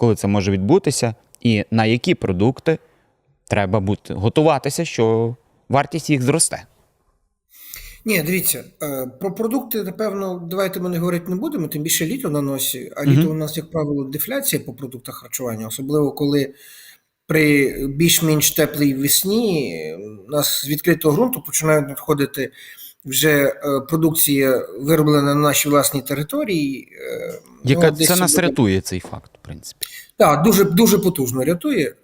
коли це може відбутися, і на які продукти треба бути готуватися, що вартість їх зросте. Ні, дивіться, е, про продукти, напевно, давайте ми не говорити не будемо, тим більше літо на носі, а літо у нас, як правило, дефляція по продуктах харчування, особливо коли при більш-менш теплій весні у нас з відкритого ґрунту починають надходити вже е, продукція, вироблена на нашій власній території. е, Яка ну, це нас буде- рятує цей факт, в принципі. Так, дуже, дуже потужно рятує. Е,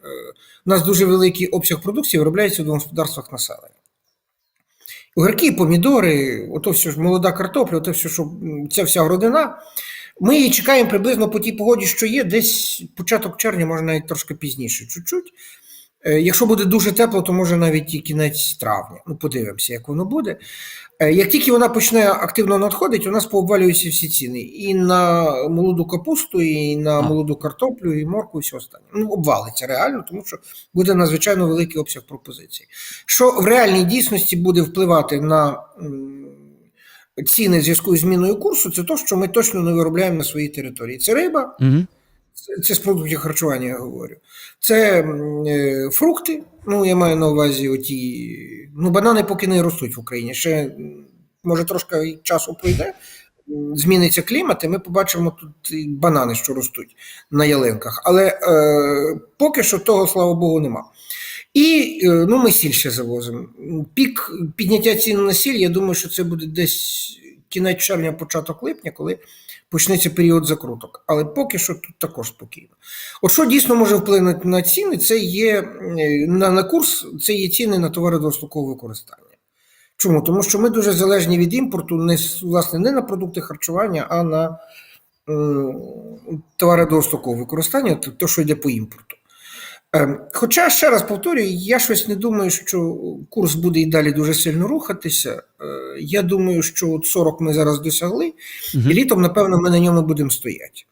У нас дуже великий обсяг продукції виробляється в господарствах населення. Огірки, помідори, ото все ж молода картопля, ото все, що ця вся родина. Ми її чекаємо приблизно по тій погоді, що є, десь початок червня, може навіть трошки пізніше, чуть-чуть. Е, Якщо буде дуже тепло, то може навіть і кінець травня. Ну, подивимося, як воно буде. Е, Як тільки вона почне активно надходити, у нас пообвалюються всі ціни. І на молоду капусту, і на молоду картоплю, і морку, і все останнє. Ну, обвалиться реально, тому що буде надзвичайно великий обсяг пропозицій. Що в реальній дійсності буде впливати на ціни в зв'язку з зміною курсу, це те, що ми точно не виробляємо на своїй території. Це риба, Угу. Це- з продуктів харчування, я говорю. Це е, фрукти. Ну, я маю на увазі оті. Ну, банани поки не ростуть в Україні. Ще може трошки часу пройде. Зміниться клімат, і ми побачимо тут і банани, що ростуть на ялинках. Але е, поки що того, слава Богу, нема. І е, ну, ми сіль ще завозимо. Пік підняття цін на сіль, я думаю, що це буде десь кінець червня, початок липня, коли почнеться період закруток. Але поки що тут також спокійно. От що дійсно може вплинути на ціни, це є е, на, на курс, це є ціни на товари довгострокового використання. Чому? Тому що ми дуже залежні від імпорту, не власне не на продукти харчування, а на м, товари довгострокового використання, то, що йде по імпорту. Ем, Хоча, ще раз повторюю, я щось не думаю, що курс буде і далі дуже сильно рухатися. Е, Я думаю, що от 40 ми зараз досягли, і літом, напевно, ми на ньому будемо стояти.